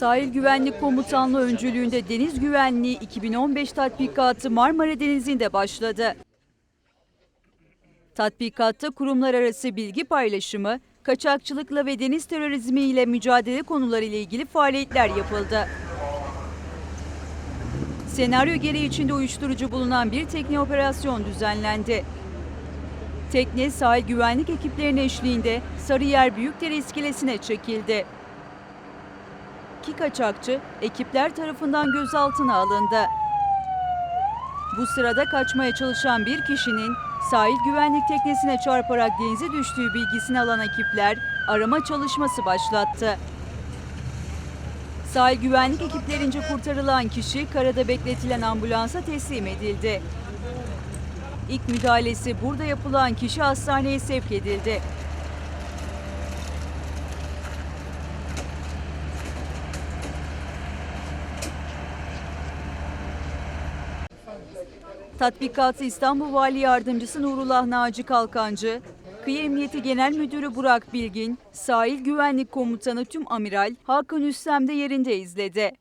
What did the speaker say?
Sahil Güvenlik Komutanlığı öncülüğünde Deniz Güvenliği 2015 tatbikatı Marmara Denizi'nde başladı. Tatbikatta kurumlar arası bilgi paylaşımı, kaçakçılıkla ve deniz terörizmi ile mücadele konuları ile ilgili faaliyetler yapıldı. Senaryo gereği içinde uyuşturucu bulunan bir tekne operasyon düzenlendi. Tekne sahil güvenlik ekiplerinin eşliğinde Sarıyer Büyükdere iskelesine çekildi. İki kaçakçı ekipler tarafından gözaltına alındı. Bu sırada kaçmaya çalışan bir kişinin sahil güvenlik teknesine çarparak denize düştüğü bilgisini alan ekipler arama çalışması başlattı. Sahil güvenlik ekiplerince kurtarılan kişi karada bekletilen ambulansa teslim edildi. İlk müdahalesi burada yapılan kişi hastaneye sevk edildi. Tatbikatı İstanbul Vali Yardımcısı Nurullah Naci Kalkancı, Kıyı Emniyeti Genel Müdürü Burak Bilgin, Sahil Güvenlik Komutanı Tüm Amiral Hakan Üstem de yerinde izledi.